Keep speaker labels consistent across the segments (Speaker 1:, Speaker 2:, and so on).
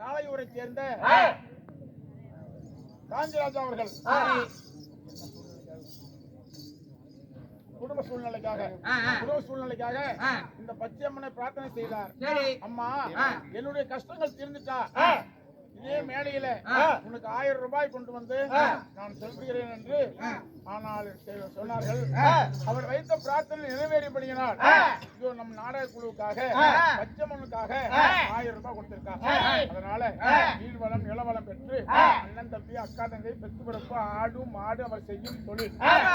Speaker 1: தாளையூரை சேர்ந்த காஞ்சிராஜா அவர்கள் குடும்ப சூழ்நிலைக்காக. குடும்ப சூழ்நிலைக்காக. இந்த பச்சையம்மனை பிரார்த்தனை செய்தார் அம்மா. என்னுடைய கஷ்டங்கள் தீர்ந்துட்டா. இதே மேடையில. உனக்கு ஆயிரம் ரூபாய் கொண்டு வந்து. நான் செலுத்துகிறேன் என்று. ஆனால் சொன்னார்கள். அவர் வைத்த பிரார்த்தனை
Speaker 2: ஆ.
Speaker 1: இதோ நம் நாடக குழுவுக்காக. பச்சைமனுக்காக. ஆயிரம் ரூபாய் கொடுத்திருக்காங்க. அதனால. நீர்வளம் நிலவளம் பெற்று அக்கா தங்கை பெத்து பிறப்பு ஆடு மாடு அவர் செய்யும் தொழில்.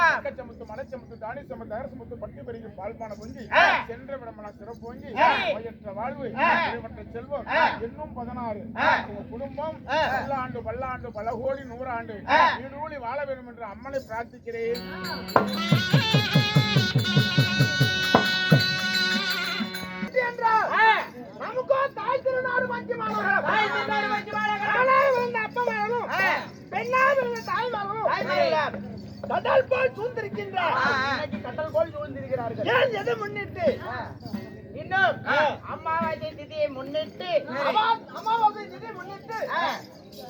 Speaker 1: அக்கச்சமுத்து மனச்சமுத்து தானி சமத்து அரசமுத்து பட்டு பெருகி பால்பான பொங்கி. சென்ற விடமெல்லாம் சிறப்போங்கி
Speaker 2: சரி.
Speaker 1: நோயற்ற வாழ்வு
Speaker 2: ஆ.
Speaker 1: நிறைவற்ற செல்வம். இன்னும் பதினாறு குடும்பம். பல்லாண்டு பல்லாண்டு பல கோடி நூறாண்டு. நீடூழி வாழ வேண்டும் என்று அம்மனை பிரார்த்திக்கிறேன்.
Speaker 2: நமக்கோ தாய் திருநாடு வஞ்சி
Speaker 3: மாநகரம்.
Speaker 2: அப்பா மகனும்
Speaker 3: ஆ.
Speaker 2: பெண்ணா விழுந்த தாய் மகனும்.
Speaker 3: தாய் மகனும்.
Speaker 2: கடல் போல் சூழ்ந்திருக்கின்றார். கடல் போல் சூழ்ந்திருக்கிறார்கள். ஏன் எதை முன்னிட்டு?
Speaker 3: இன்னும். அமாவாசை திதியை முன்னிட்டு.
Speaker 2: அமா- அமாவாசை திதி முன்னிட்டு.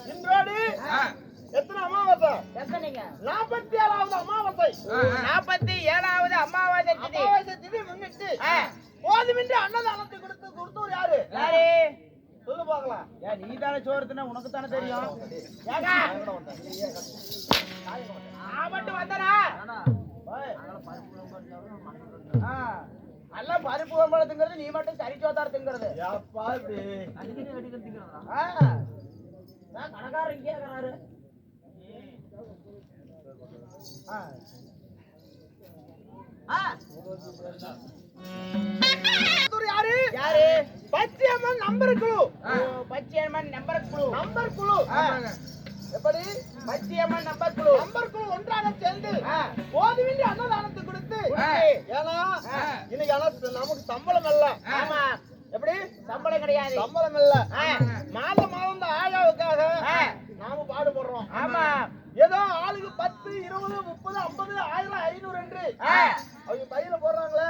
Speaker 2: இன்றோடு. எத்தனை அமாவாசை?
Speaker 3: எத்தனைங்க?
Speaker 2: நாற்பத்தி ஏழாவது அமாவாசை.
Speaker 3: நாற்பத்தி ஏழாவது அமாவாசை திதி.
Speaker 2: அமாவாசை திதி முன்னிட்டு. போதுமின்றி அன்னதானத்தை கொடுத்து கொடுத்தவர் யாரு?
Speaker 3: யாரு?
Speaker 2: சொல்லு பார்க்கலாம்.
Speaker 3: ஏன் நீ தானே சோறுத்துனா உனக்கு தானே தெரியும் நான் மட்டும் வந்தனா. நல்ல பருப்பு வம்பளம் திங்கிறது நீ மட்டும் சரி சோத்தார் திங்கிறது. கணக்காரர் இங்கே இருக்கிறாரு
Speaker 2: ஆ. யாரு?
Speaker 3: யாரு?
Speaker 2: பச்சையம்மன் நம்பர் குழு.
Speaker 3: பச்சையம்மன் நம்பர் குழு.
Speaker 2: நம்பர் குழு. எப்படி?
Speaker 3: பச்சையம்மன் நம்பர் குழு.
Speaker 2: நம்பர் குழு ஒன்றாக சேர்ந்து
Speaker 3: ஆ.
Speaker 2: போதுமின்றி அன்னதானத்தை கொடுத்து. ஏன்னா. இன்னைக்கு ஆனா நமக்கு சம்பளம் இல்ல.
Speaker 3: ஆமா.
Speaker 2: எப்படி?
Speaker 3: சம்பளம் கிடையாது.
Speaker 2: சம்பளம் இல்ல. மாதம் மாதம் இந்த ஆயாவுக்காக. நாம பாடுபடுறோம்.
Speaker 3: ஆமா.
Speaker 2: ஏதோ ஆளுக்கு பத்து இருபது முப்பது ஐம்பது ஆயிரம் ஐநூறு என்று. அவங்க பையில போடுறாங்களே.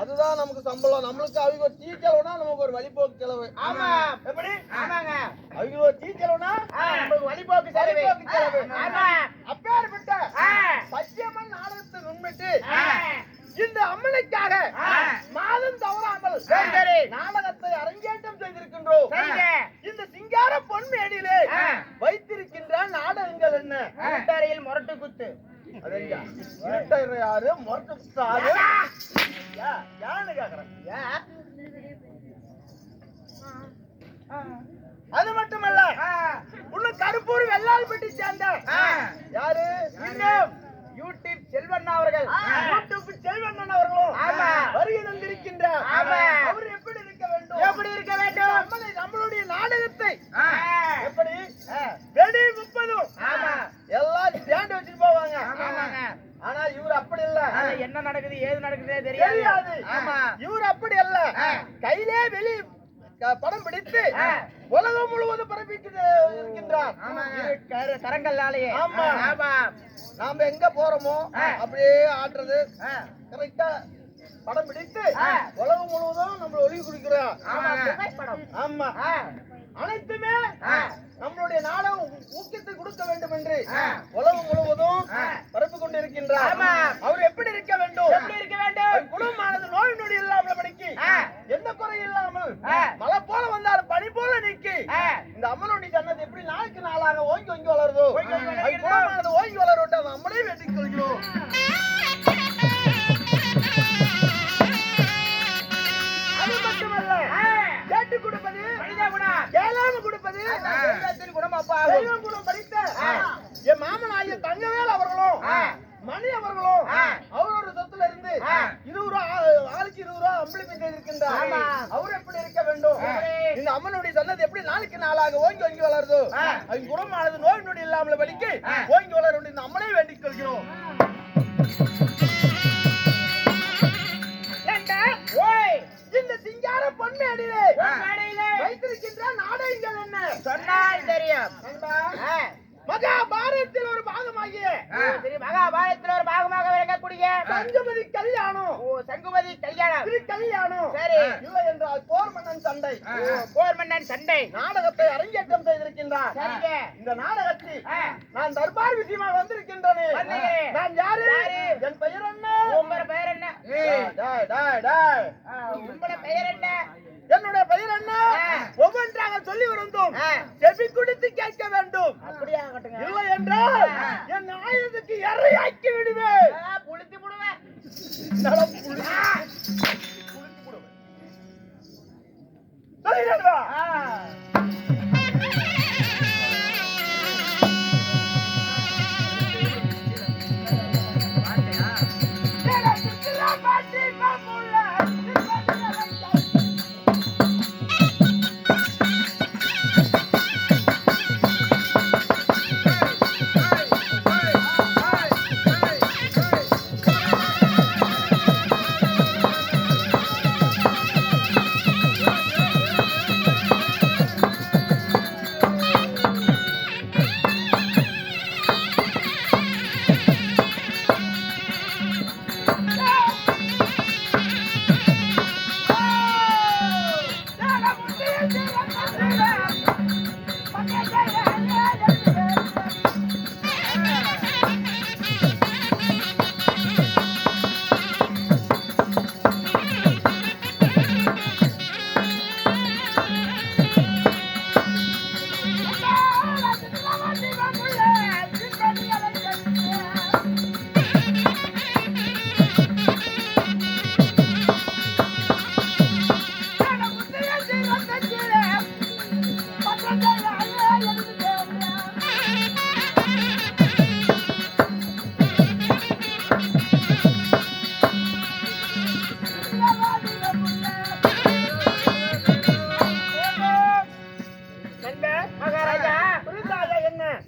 Speaker 2: அதுதான் நமக்கு சம்பளம் நம்மளுக்கு அவங்க ஒரு டீ செலவுனா நமக்கு ஒரு வழிபோக்கு செலவு
Speaker 3: ஆமா.
Speaker 2: எப்படி
Speaker 3: ஆமாங்க
Speaker 2: அவங்க ஒரு டீ செலவுனா. நமக்கு வழிபோக்கு செலவு
Speaker 3: வழிபோக்கு செலவு. ஆமா.
Speaker 2: அப்பேற்பட்ட. பச்சையம்மன் நாடகத்தை முன்னிட்டு. இந்த அம்மனுக்காக. மாதம் தவறாமல். நாடகத்தை அரங்கேற்றம் செய்திருக்கின்றோம். இந்த சிங்கார
Speaker 3: ஆ.
Speaker 2: வைத்திருக்கின்ற நாடகங்கள் என்ன
Speaker 3: கூட்டறையில் முரட்டு குத்து
Speaker 2: யாரு மொரட்டு குத்தாரு யாருன்னு கேக்குறேன்? அது மட்டுமல்ல. இன்னும் கருப்பூர் வெள்ளாள்பட்டி சேர்ந்த
Speaker 3: ஆ.
Speaker 2: யாரு
Speaker 3: இன்னும் யூடியூப் செல்வண்ணா அவர்கள்.
Speaker 2: யூடியூப் செல்வண்ணன் அவர்களும்
Speaker 3: ஆமா.
Speaker 2: வருகை தந்திருக்கின்றார்
Speaker 3: ஆமா.
Speaker 2: அவர் எப்படி இருக்க வேண்டும்?
Speaker 3: எப்படி இருக்க வேண்டும்?
Speaker 2: நம்மளை நம்மளுடைய நாடகத்தை. எப்படி? வெடி முப்பதும்
Speaker 3: ஆமா.
Speaker 2: எல்லாம் ஸ்டாண்ட் வச்சுட்டு போவாங்க. ஆனா இவர் அப்படி இல்ல.
Speaker 3: என்ன நடக்குது ஏது நடக்குதே தெரியாது. ஆமா.
Speaker 2: இவர் அப்படி அல்ல
Speaker 3: ஆ.
Speaker 2: கையிலே வெளி படம் பிடித்து. உலகம் முழுவதும் பரப்பிட்டு இருக்கின்றார்.
Speaker 3: கரங்கள்லாலேயே
Speaker 2: ஆமா. நாம எங்க போறோமோ. அப்படியே ஆடுறது. கரெக்டா படம் பிடித்து. உலகம் முழுவதும் நம்ம ஒளி குடிக்கிறோம்
Speaker 3: ஆமா.
Speaker 2: அனைத்துமே. நம்மளுடைய நாடம் ஊக்கத்தை கொடுக்க வேண்டும் என்று. உலகம் முழுவதும். பரப்பு கொண்டிருக்கின்றார். அவர் எப்படி இருக்க வேண்டும்
Speaker 3: எப்படி இருக்க வேண்டும்
Speaker 2: குடும்பமானது நோய் நொடி இல்லாமல் படிக்கு. எந்த குறை இல்லாமல். மழை போல வந்தாலும் பனி போல நிக்கி. இந்த அம்மனுடைய ஜன்னது எப்படி நாளுக்கு நாளாக ஓங்கி ஓங்கி வளருதோ. குடும்பமானது ஓங்கி வளரட்டும் நம்மளே வேண்டிக் கொள்கிறோம் அது மட்டுமல்ல. கேட்டு கொடுப்பது கொடுப்பது
Speaker 3: குணம்
Speaker 2: குணம் படித்த. என் மாமன் ஆகிய தங்கவேல் அவர்களும். மணி அவர்களும். அவரோட சொத்துல இருந்து. இருபது ரூபா ஆளுக்கு இருபது ரூபா அம்பளிப்பிட்டு இருக்கின்றார். அவர் எப்படி இருக்க வேண்டும்? இந்த அம்மனுடைய சொன்னது எப்படி நாளுக்கு நாளாக ஓங்கி ஓங்கி வளருதோ. அவங்க குணமானது
Speaker 3: விளங்கக்கூடிய
Speaker 2: சங்கமதி கல்யாணம்.
Speaker 3: ஓ சங்குமதி கல்யாணம்.
Speaker 2: திரு கல்யாணம்.
Speaker 3: சரி.
Speaker 2: இல்லை என்றால் போர் மன்னன் சண்டை.
Speaker 3: போர் மன்னன் சண்டை.
Speaker 2: நாடகத்தை அரங்கேற்றம் செய்திருக்கின்றார்.
Speaker 3: சரிங்க.
Speaker 2: இந்த நாடகத்தில். நான் தர்பார் விஷயமாக வந்திருக்கின்றேன். நான் யாரு? என் பெயர் என்ன?
Speaker 3: உங்களோட பெயர் என்ன? உங்களோட பெயர் என்ன?
Speaker 2: என்னுடைய பெயர் என்ன. ஒவ்வொன்றாக சொல்லி வருந்தோம். செவி குடித்து கேட்க வேண்டும். இல்லை என்றால். என் ஆயுதத்துக்கு எறையாக்கி விடுவேன்.
Speaker 3: ஆ, புளித்து விடுவேன்
Speaker 2: புளித்து விடுவேன்.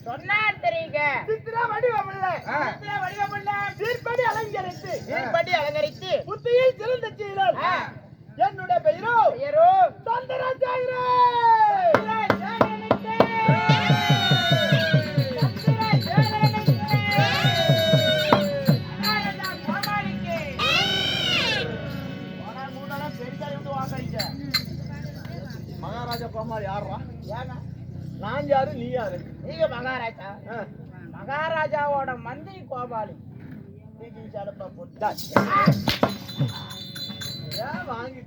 Speaker 3: சொன்னார் தெரியுங்க.
Speaker 2: சித்திர வடிவம் இல்லை
Speaker 1: ஆ.
Speaker 3: சித்திர வடிவமுள்ள
Speaker 2: சீர்படி அலங்கரித்து
Speaker 3: நீர்படி அலங்கரித்து.
Speaker 2: புத்தியில் சிறந்த சீலன்
Speaker 3: ஆ.
Speaker 2: என்னுடைய பெயரோ?
Speaker 3: பெயரோ?
Speaker 2: சந்திரசேகரே. மகாராஜா கோமாரி யாரா நான் யாரு நீ யாரு?
Speaker 3: நீங்க மகாராஜா. மகாராஜாவோட மந்திரி கோபாலி
Speaker 2: வாங்கி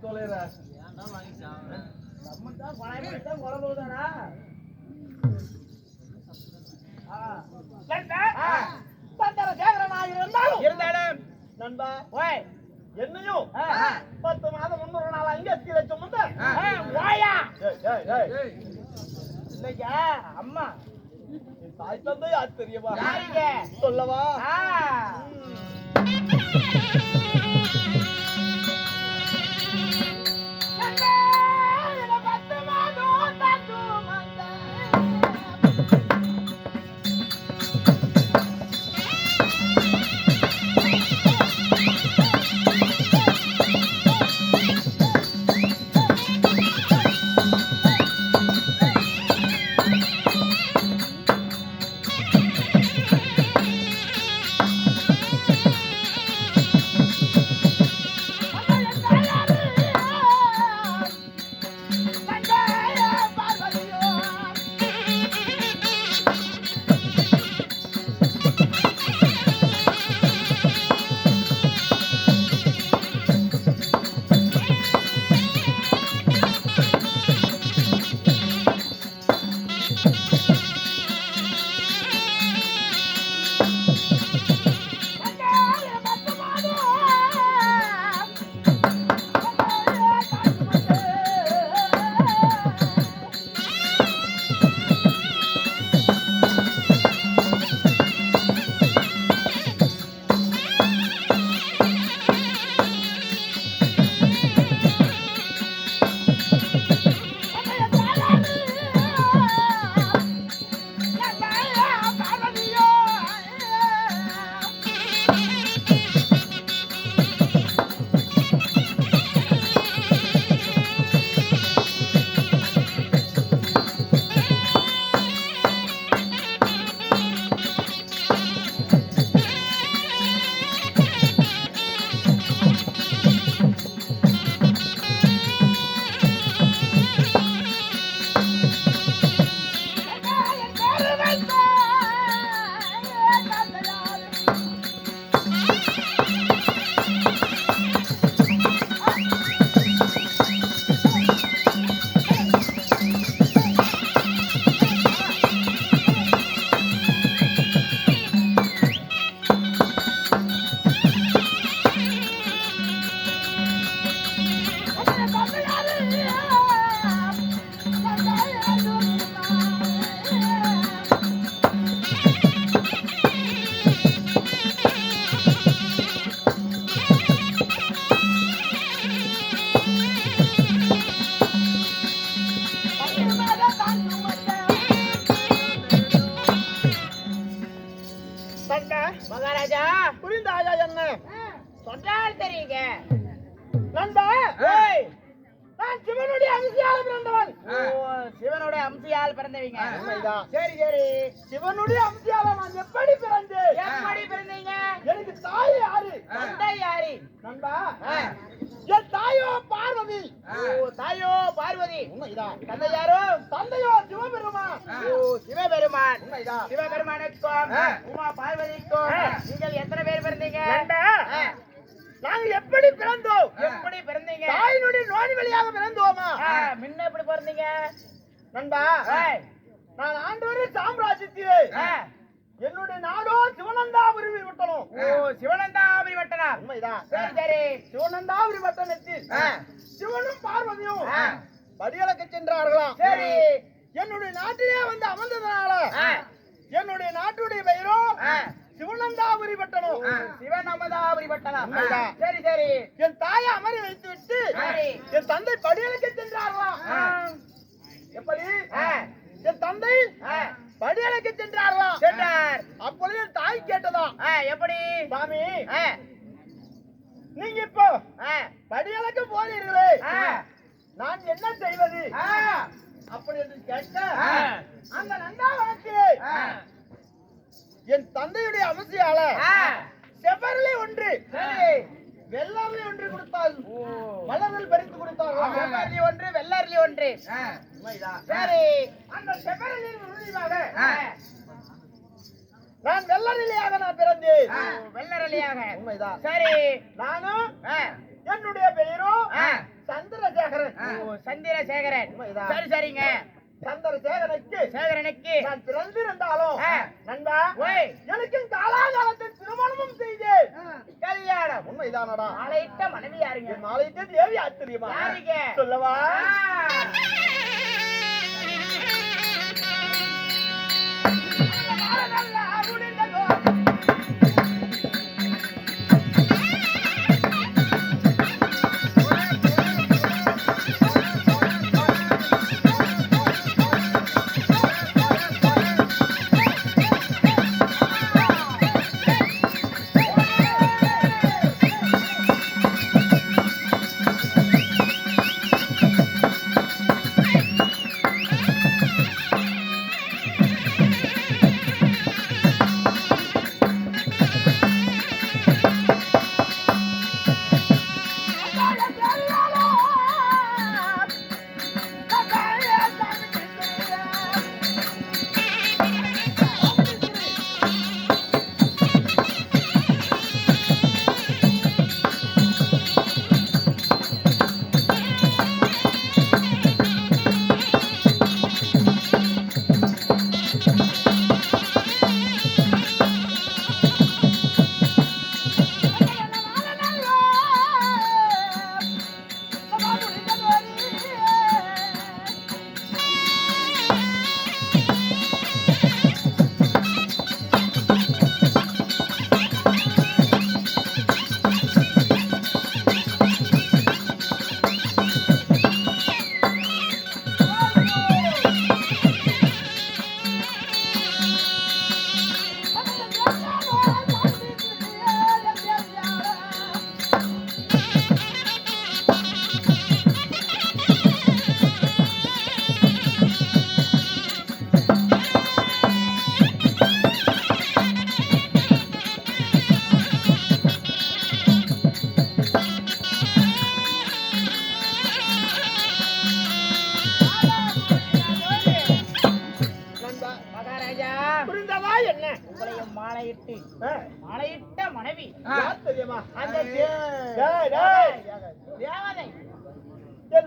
Speaker 2: சந்திரசேகரனாக இருந்தாலும்
Speaker 3: இருந்தாலும்
Speaker 2: நண்பா
Speaker 3: ஓய்.
Speaker 2: என்னையும். பத்து மாதம் முன்னூறு நாள் ஏய். ஏய்,
Speaker 3: இல்லையா? அம்மா.
Speaker 2: தாய் தந்தை யார் தெரியுமா
Speaker 3: யாருங்க
Speaker 2: சொல்லவா புரிந்தாயா என்ன?
Speaker 3: சொன்னால் தெரியுங்க.
Speaker 2: நண்பா
Speaker 3: ஏய்,
Speaker 2: நான் சிவனுடைய அம்சியால பிறந்தவன்.
Speaker 3: ஓ, சிவனோட அம்சியால் பிறந்தவங்க. சரி சரி.
Speaker 2: சிவனுடைய அம்சியால நான் எப்படி பிறந்தேன்?
Speaker 3: எப்படி பிறந்தீங்க?
Speaker 2: எனக்கு தாய் யாரு?
Speaker 3: தந்தை யாரு?
Speaker 2: நண்பா. என் தாயோ பார்வதி.
Speaker 3: ஓ, தாயோ பார்வதி. தந்தை யாரோ
Speaker 2: தந்தையோ சிவபெருமான்.
Speaker 3: ஓ, சிவபெருமான்.
Speaker 2: உண்மைதான்
Speaker 3: சிவபெருமானுக்கும். உமா பார்வதிக்கும். நீங்கள் எத்தனை பேர் பிறந்தீங்க?
Speaker 2: நண்பா
Speaker 3: ஆ.
Speaker 2: நாங்க எப்படி பிறந்தோம்?
Speaker 3: எப்படி பிறந்தீங்க?
Speaker 2: தாயினுடைய நோய் வழியாக பிறந்தோமா?
Speaker 3: முன்ன எப்படி பிறந்தீங்க?
Speaker 2: நண்பா நான் ஆண்டவரே சாம்ராஜ்யத்திலே. என்னுடைய நாடோ சிவனந்தாபுரி விட்டணும்.
Speaker 3: ஓ சிவனந்தாபுரி வட்டனார்
Speaker 2: உண்மைதான்.
Speaker 3: சரி சரி.
Speaker 2: சிவனந்தாபுரி வட்டணத்தில். சிவனும் பார்வதியும்
Speaker 3: ஆ.
Speaker 2: படியளக்க சென்றார்களாம்.
Speaker 3: சரி.
Speaker 2: என்னுடைய நாட்டிலே வந்து அமர்ந்ததுனால. என்னுடைய நாட்டுடைய பெயரோ. சிவனந்தாபுரி பட்டணம்
Speaker 3: சிவனமதாபுரி
Speaker 2: உண்மைதான்.
Speaker 3: சரி சரி.
Speaker 2: என் தாயை அமரி வைத்து விட்டு. என் தந்தை படியளக்க சென்றார்களாம்
Speaker 3: ஆ.
Speaker 2: எப்படி
Speaker 3: ஆ.
Speaker 2: என் தந்தை
Speaker 3: ஆ.
Speaker 2: படியளக்க சென்றார்களாம்
Speaker 3: சென்றார்
Speaker 2: அப்பொழுது தாய் கேட்டதாம்
Speaker 3: ஆ, எப்படி
Speaker 2: சாமி நீங்க இப்போ போகிறீர்களே
Speaker 3: ஆ.
Speaker 2: நான் என்ன செய்வது. அப்படி என்று கேட்க
Speaker 3: ஆ.
Speaker 2: அந்த நந்தாவனத்திலே
Speaker 3: ஆ.
Speaker 2: என் தந்தையுடைய அவசியால
Speaker 3: ஆ.
Speaker 2: செவ்வரலை ஒன்று வெள்ளாமை ஒன்று கொடுத்தால்.
Speaker 3: ஓ.
Speaker 2: மலர்கள் பறித்து கொடுத்தார்கள்
Speaker 3: செவ்வரளி ஒன்று வெள்ளரளி ஒன்று. சரி.
Speaker 2: அந்த செவ்வரலின் உறுதியாக. நான் வெள்ளரிலையாக நான் பிறந்தேன்.
Speaker 3: ஆ, வெள்ளரளியாக
Speaker 2: உண்மைதான்.
Speaker 3: சரி.
Speaker 2: நானும். என்னுடைய பெயரும். சந்திரசேகரன்.
Speaker 3: சந்திரசேகரன். சரி சரிங்க.
Speaker 2: சந்திரசேகரனுக்கு
Speaker 3: சேகரனுக்கு
Speaker 2: நான் பிறந்திருந்தாலும். நண்பா
Speaker 3: ஓய்.
Speaker 2: எனக்கு காலாகாலத்தில் திருமணமும் செய்தேன்.
Speaker 3: கல்யாணம்.
Speaker 2: உண்மைதானடா?
Speaker 3: நாளையிட்ட மனைவி யாருங்க
Speaker 2: நாளைக்கு தேவி ஆச்சரியமா? சொல்லவா?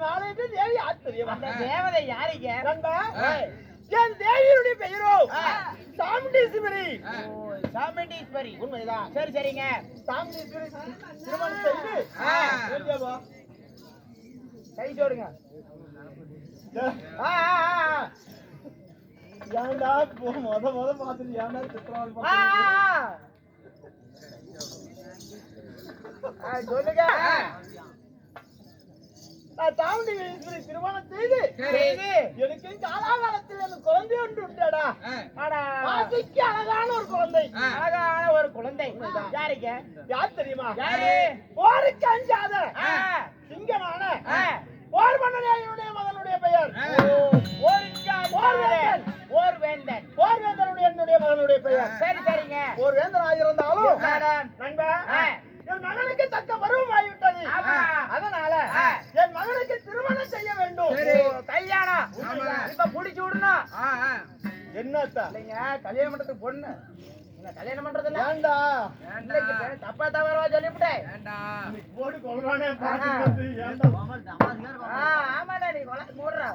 Speaker 2: நாளைக்கு தேவி
Speaker 3: அந்த தேவதை யாருங்க
Speaker 2: நண்பா. என் தேவியுடைய பெயரோ. சாமுண்டீஸ்வரி.
Speaker 3: ஓ, சாமுண்டீஸ்வரி.
Speaker 2: உண்மைதான்.
Speaker 3: சரி சரிங்க.
Speaker 2: சாமுண்டீஸ்வரி திருமணம் செய்து?
Speaker 3: கை சோடுங்க
Speaker 2: டேய்,
Speaker 3: ஆ, ஆ, ஆ,
Speaker 2: ஏன்டா போ முத முத
Speaker 3: சொல்லுங்க.
Speaker 2: நான் திருமணம் செய்து
Speaker 3: செய்து.
Speaker 2: எனக்கு காலாகாலத்தில் எனக்கு குழந்தை ஒன்று உண்டடா. ஆசைக்கு அழகான ஒரு குழந்தை.
Speaker 3: அழகான ஒரு குழந்தை.
Speaker 2: யார் தெரியுமா? போருக்கு அஞ்சாத. சிங்கமான. போர் மன்னனுடைய மகனுடைய பெயர்.
Speaker 3: ஓரிக்கா
Speaker 2: ஓர்வேந்தன்.
Speaker 3: ஓர் வேந்தன்
Speaker 2: போர் வேந்தனுடைய என்னுடைய மகனுடைய பெயர்.
Speaker 3: சரி சரிங்க.
Speaker 2: ஒரு வேந்தனாக இருந்தாலும்
Speaker 3: மேடம்.
Speaker 2: நண்பா. என் மகனுக்கு தக்க பருவம் ஆகிவிட்டது
Speaker 3: ஆமா.
Speaker 2: அதனால. என் மகனுக்கு திருமணம் செய்ய வேண்டும்.
Speaker 3: கல்யாணம்
Speaker 1: ஆமா.
Speaker 3: இப்ப புடிச்சு விடணும்
Speaker 2: என்னத்தா?
Speaker 3: இல்லைங்க கல்யாணம் பண்றதுக்கு பொண்ணு. என்ன கல்யாணம் பண்றது இல்லைங்க, தப்பா தவறா சொல்லிவிட்டேன் ஆமாடா, நீ கொலை மூடுறா.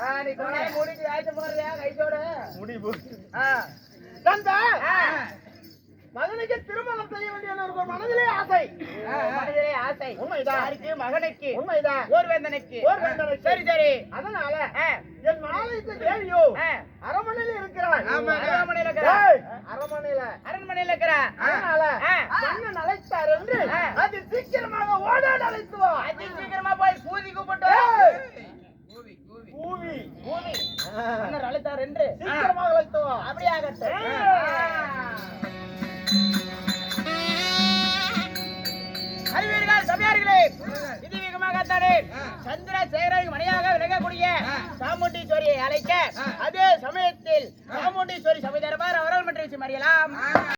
Speaker 3: ஆ, நீ கொலை மூடிட்டு ஆயிட்டு போடுறியா, கைத்தோட?
Speaker 2: முடி போட்டு
Speaker 3: ஆ.
Speaker 2: நண்பா!
Speaker 3: ஆ.
Speaker 2: மகனுக்கு திருமணம் செய்ய வேண்டிய ஒரு மனதிலே ஆசை.
Speaker 3: மனதிலே ஆசை.
Speaker 2: உண்மைதான்.
Speaker 3: மகனுக்கு.
Speaker 2: உண்மைதான்.
Speaker 3: ஓர்வேந்தனுக்கு
Speaker 2: ஓர்வேந்தனுக்கு.
Speaker 3: சரி சரி.
Speaker 2: அதனால என் மாலைக்கு தேவியோ இருக்கிறாள்.
Speaker 3: அரண்மனையில இருக்கிறா.
Speaker 2: ஏய், அரமனையில
Speaker 3: அரண்மனையில இருக்கிறா.
Speaker 2: அதனால. மன்னன் அழைத்தார் என்று. அது சீக்கிரமாக ஓடாடு அழைத்து வா
Speaker 3: அதி சீக்கிரமா போய் பூதி கூப்பிட்டு பூமி. மன்னர் அழைத்தார் என்று.
Speaker 2: சீக்கிரமாக அழைத்து வா
Speaker 3: அப்படியே ஆகட்டும்.
Speaker 2: ஆ.
Speaker 3: அறிவீர்கள் சபையார்களே இது வேகமாகத்தானே? சந்திர சேகரை மணியாக விலகக்கூடிய சாமுண்டீஸ்வரியை அழைக்க அதே சமயத்தில் சாமுண்டீஸ்வரி சபை தரப்பார் அவர்கள் மற்றும் மறியலாம்.